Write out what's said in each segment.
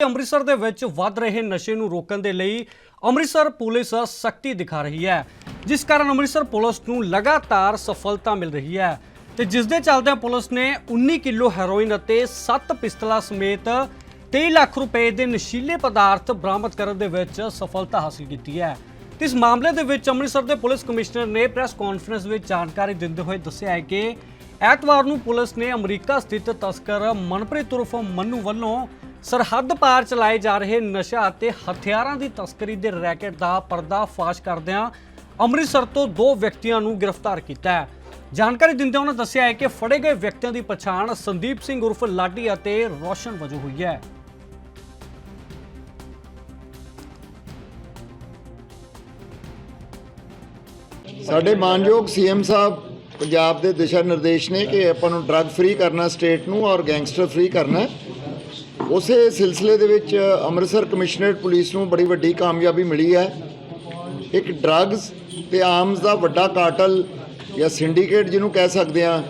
ਅੰਮ੍ਰਿਤਸਰ ਦੇ ਵਿੱਚ ਵੱਧ ਰਹੇ ਨਸ਼ੇ ਨੂੰ ਰੋਕਣ ਦੇ ਲਈ ਅੰਮ੍ਰਿਤਸਰ ਪੁਲਿਸ ਸਖਤੀ ਦਿਖਾ ਰਹੀ ਹੈ। ਜਿਸ ਕਾਰਨ ਅੰਮ੍ਰਿਤਸਰ ਪੁਲਿਸ ਨੂੰ ਲਗਾਤਾਰ ਸਫਲਤਾ ਮਿਲ ਰਹੀ ਹੈ ਤੇ ਜਿਸ ਦੇ ਚੱਲਦਿਆਂ ਪੁਲਿਸ ਨੇ 19 ਕਿਲੋ ਹੈਰੋਇਨ ਅਤੇ 7 ਪਿਸਤਲਾਂ ਸਮੇਤ 23 ਲੱਖ ਰੁਪਏ ਦੇ ਨਸ਼ੀਲੇ ਪਦਾਰਥ ਬਰਾਮਦ ਕਰਨ ਦੇ ਵਿੱਚ ਸਫਲਤਾ ਹਾਸਲ ਕੀਤੀ ਹੈ। ਇਸ ਮਾਮਲੇ ਦੇ ਵਿੱਚ ਅੰਮ੍ਰਿਤਸਰ ਦੇ ਪੁਲਿਸ ਕਮਿਸ਼ਨਰ ਨੇ ਪ੍ਰੈਸ ਕਾਨਫਰੰਸ ਵਿੱਚ ਜਾਣਕਾਰੀ ਦਿੰਦੇ ਹੋਏ ਦੱਸਿਆ ਹੈ ਕਿ ਐਤਵਾਰ ਨੂੰ ਪੁਲਿਸ ਨੇ ਅਮਰੀਕਾ ਸਥਿਤ ਤਸਕਰ ਮਨਪ੍ਰੀਤ ਉਰਫ ਮੰਨੂ ਵੱਲੋਂ ਸਰਹੱਦ ਪਾਰ ਚਲਾਏ ਜਾ ਰਹੇ ਨਸ਼ਾ ਅਤੇ ਹਥਿਆਰਾਂ ਦੀ ਤਸਕਰੀ ਦੇ ਰੈਕੇਟ ਦਾ ਪਰਦਾਫਾਸ਼ ਕਰਦਿਆਂ ਅੰਮ੍ਰਿਤਸਰ ਤੋਂ ਦੋ ਵਿਅਕਤੀਆਂ ਨੂੰ ਗ੍ਰਿਫਤਾਰ ਕੀਤਾ ਹੈ। ਜਾਣਕਾਰੀ ਦਿੰਦਿਆਂ ਉਹਨਾਂ ਦੱਸਿਆ ਹੈ ਕਿ ਫੜੇ ਗਏ ਵਿਅਕਤੀਆਂ ਦੀ ਪਛਾਣ ਸੰਦੀਪ ਸਿੰਘ ਉਰਫ ਲਾਡੀ ਅਤੇ ਰੋਸ਼ਨ ਵਜੋਂ ਹੋਈ ਹੈ। ਸਾਡੇ ਮਾਨਯੋਗ ਸੀਐਮ ਸਾਹਿਬ ਪੰਜਾਬ ਦੇ ਦਿਸ਼ਾ ਨਿਰਦੇਸ਼ ਨੇ ਕਿ ਆਪਾਂ ਨੂੰ ਡਰੱਗ ਫ੍ਰੀ ਕਰਨਾ ਸਟੇਟ ਨੂੰ ਔਰ ਗੈਂਗਸਟਰ ਫ੍ਰੀ ਕਰਨਾ ਉਸੇ ਸਿਲਸਿਲੇ ਦੇ ਵਿੱਚ ਅੰਮ੍ਰਿਤਸਰ ਕਮਿਸ਼ਨਰੇਟ ਪੁਲਿਸ ਨੂੰ ਬੜੀ ਵੱਡੀ ਕਾਮਯਾਬੀ ਮਿਲੀ ਹੈ। ਇੱਕ ਡਰੱਗਸ ਤੇ ਆਰਮਸ ਦਾ ਵੱਡਾ ਕਾਰਟਲ ਜਾਂ ਸਿੰਡੀਕੇਟ ਜਿਹਨੂੰ ਕਹਿ ਸਕਦੇ ਆ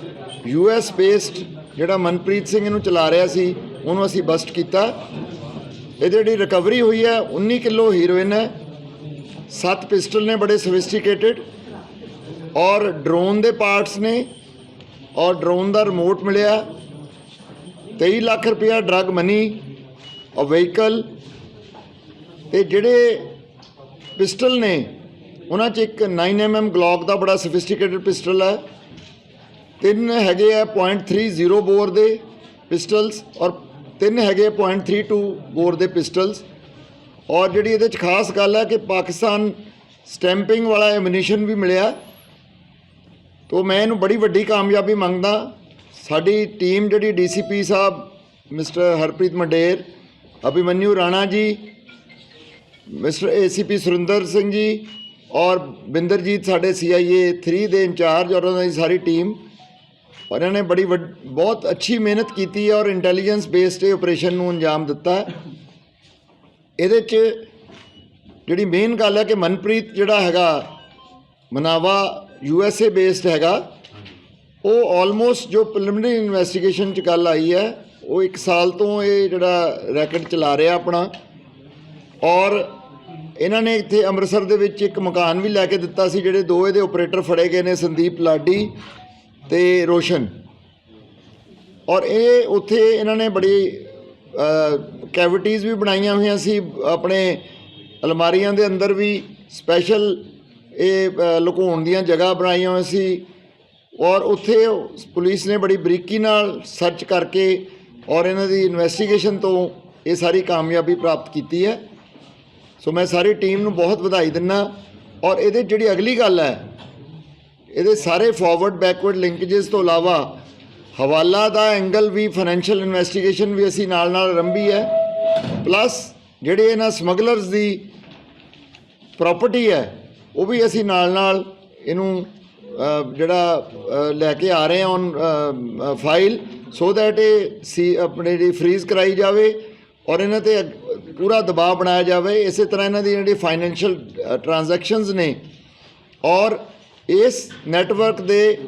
ਯੂਐਸ ਬੇਸਡ ਜਿਹੜਾ ਮਨਪ੍ਰੀਤ ਸਿੰਘ ਇਹਨੂੰ ਚਲਾ ਰਿਹਾ ਸੀ, ਉਹਨੂੰ ਅਸੀਂ ਬਸਟ ਕੀਤਾ। ਇਹ ਜਿਹੜੀ ਰਿਕਵਰੀ ਹੋਈ ਹੈ 19 ਕਿਲੋ ਹੀਰੋਇਨ ਹੈ। ਸੱਤ ਪਿਸਟਲ ਨੇ, ਬੜੇ ਸੋਫਿਸਟੀਕੇਟਿਡ। ਔਰ ਡਰੋਨ ਦੇ ਪਾਰਟਸ ਨੇ, ਔਰ ਡਰੋਨ ਦਾ ਰਿਮੋਟ ਮਿਲਿਆ। 23 ਲੱਖ ਰੁਪਇਆ ਡਰਗ ਮਨੀ ਔਰ ਵਹੀਕਲ ਤੇ ਜਿਹੜੇ ਪਿਸਟਲ ਨੇ, ਉਹਨਾਂ 'ਚ ਇੱਕ 9mm ਗਲੌਕ ਦਾ ਬੜਾ ਸੋਫਿਸਟੀਕੇਟਿਡ ਪਿਸਟਲ ਹੈ। ਤਿੰਨ ਹੈਗੇ ਆ .30 ਬੋਰ ਦੇ ਪਿਸਟਲਸ ਔਰ ਤਿੰਨ ਹੈਗੇ ਆ .32 ਬੋਰ ਦੇ ਪਿਸਟਲਸ। ਔਰ ਜਿਹੜੀ ਇਹਦੇ 'ਚ ਖਾਸ ਗੱਲ ਹੈ ਕਿ ਪਾਕਿਸਤਾਨ ਸਟੈਂਪਿੰਗ ਵਾਲਾ ਐਮੂਨੀਸ਼ਨ ਵੀ ਮਿਲਿਆ। ਤੋ ਮੈਂ ਇਹਨੂੰ ਬੜੀ ਵੱਡੀ ਕਾਮਯਾਬੀ ਮੰਗਦਾ। ਸਾਡੀ ਟੀਮ ਜਿਹੜੀ DCP sahib, mister Harpreet Mander Abhimanyu Rana ji, mister ACP Surinder Singh ji ਔਰ ਬਿੰਦਰਜੀਤ ਸਾਡੇ ਸੀਆਈਏ 3 ਦੇ ਇੰਚਾਰਜ ਔਰ ਉਹਨਾਂ ਦੀ ਸਾਰੀ ਟੀਮ ਔਰ ਇਹਨਾਂ ਨੇ ਬੜੀ ਵੱਡ- ਬਹੁਤ ਅੱਛੀ ਮਿਹਨਤ ਕੀਤੀ ਹੈ ਔਰ ਇੰਟੈਲੀਜੈਂਸ ਬੇਸਡ ਇਹ ਆਪਰੇਸ਼ਨ ਨੂੰ ਅੰਜਾਮ ਦਿੱਤਾ ਇਹਦੇ 'ਚ ਜਿਹੜੀ ਮੇਨ ਗੱਲ ਹੈ ਕਿ ਮਨਪ੍ਰੀਤ ਜਿਹੜਾ ਹੈਗਾ, Manawa, U S A based ਹੈਗਾ ਉਹ ਆਲਮੋਸਟ ਜੋ ਪ੍ਰੀਲਿਮਿਨਰੀ ਇਨਵੈਸਟੀਗੇਸ਼ਨ ਚ ਗੱਲ ਆਈ ਹੈ, ਉਹ 1 ਸਾਲ ਤੋਂ ਇਹ ਜਿਹੜਾ ਰੈਕਟ ਚਲਾ ਰਿਹਾ ਆਪਣਾ। ਔਰ ਇਹਨਾਂ ਨੇ ਇੱਥੇ ਅੰਮ੍ਰਿਤਸਰ ਦੇ ਵਿੱਚ ਇੱਕ ਮਕਾਨ ਵੀ ਲੈ ਕੇ ਦਿੱਤਾ ਸੀ, ਜਿਹੜੇ ਦੋ ਇਹਦੇ ਆਪਰੇਟਰ ਫੜੇ ਗਏ ਨੇ, ਸੰਦੀਪ ਲਾਡੀ ਤੇ ਰੋਸ਼ਨ। ਔਰ ਇਹ ਉੱਥੇ ਇਹਨਾਂ ਨੇ ਬੜੀ ਕੈਵਿਟੀਜ਼ ਵੀ ਬਣਾਈਆਂ ਹੋਈਆਂ ਸੀ, ਆਪਣੇ ਅਲਮਾਰੀਆਂ ਦੇ ਅੰਦਰ ਵੀ ਸਪੈਸ਼ਲ ਇਹ ਲੁਕਾਉਣ ਦੀਆਂ ਜਗ੍ਹਾ ਬਣਾਈਆਂ ਹੋਈਆਂ ਸੀ। ਔਰ ਉੱਥੇ ਪੁਲਿਸ ਨੇ ਬੜੀ ਬਰੀਕੀ ਨਾਲ ਸਰਚ ਕਰਕੇ ਔਰ ਇਹਨਾਂ ਦੀ ਇਨਵੈਸਟੀਗੇਸ਼ਨ ਤੋਂ ਇਹ ਸਾਰੀ ਕਾਮਯਾਬੀ ਪ੍ਰਾਪਤ ਕੀਤੀ ਹੈ। ਸੋ ਮੈਂ ਸਾਰੀ ਟੀਮ ਨੂੰ ਬਹੁਤ ਵਧਾਈ ਦਿੰਦਾ ਔਰ ਇਹਦੇ ਜਿਹੜੀ ਅਗਲੀ ਗੱਲ ਹੈ, ਇਹਦੇ ਸਾਰੇ ਫਾਰਵਰਡ ਬੈਕਵਰਡ ਲਿੰਕੇजेस ਤੋਂ ਇਲਾਵਾ ਹਵਾਲਾ ਦਾ ਐਂਗਲ ਵੀ ਫਾਈਨੈਂਸ਼ੀਅਲ ਇਨਵੈਸਟੀਗੇਸ਼ਨ ਵੀ ਅਸੀਂ ਨਾਲ ਨਾਲ ਆਰੰਭੀ ਹੈ। ਪਲੱਸ ਜਿਹੜੇ ਇਹਨਾਂ ਸਮਗਲਰਸ ਦੀ ਪ੍ਰਾਪਰਟੀ ਹੈ, ਉਹ ਵੀ ਅਸੀਂ ਨਾਲ ਨਾਲ ਇਹਨੂੰ ਜਿਹੜਾ ਲੈ ਕੇ ਆ ਰਹੇ ਔਨ ਫਾਈਲ ਸੋ ਦੈਟ ਇਹ ਸੀ, ਆਪਣੇ ਜਿਹੜੀ ਫ੍ਰੀਜ਼ ਕਰਾਈ ਜਾਵੇ ਔਰ ਇਹਨਾਂ ਤੇ ਅਗ- ਪੂਰਾ ਦਬਾਅ ਬਣਾਇਆ ਜਾਵੇ। ਇਸੇ ਤਰ੍ਹਾਂ ਇਹਨਾਂ ਦੀ ਜਿਹੜੀ ਫਾਈਨੈਂਸ਼ੀਅਲ ਟ੍ਰਾਂਜੈਕਸ਼ਨਸ ਨੇ ਔਰ ਇਸ ਨੈਟਵਰਕ ਦੇ,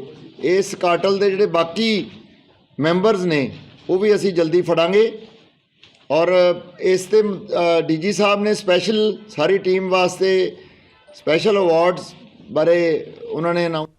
ਇਸ ਕਾਟਲ ਦੇ ਜਿਹੜੇ ਬਾਕੀ ਮੈਂਬਰਸ ਨੇ, ਉਹ ਵੀ ਅਸੀਂ ਜਲਦੀ ਫੜਾਂਗੇ। ਔਰ ਇਸ ਤੇ ਡੀਜੀ ਸਾਹਿਬ ਨੇ ਸਪੈਸ਼ਲ ਸਾਰੀ ਟੀਮ ਵਾਸਤੇ ਸਪੈਸ਼ਲ ਅਵਾਰਡਸ ਬਾਰੇ ਉਹਨਾਂ ਨੇ ਅਨਾਊਂ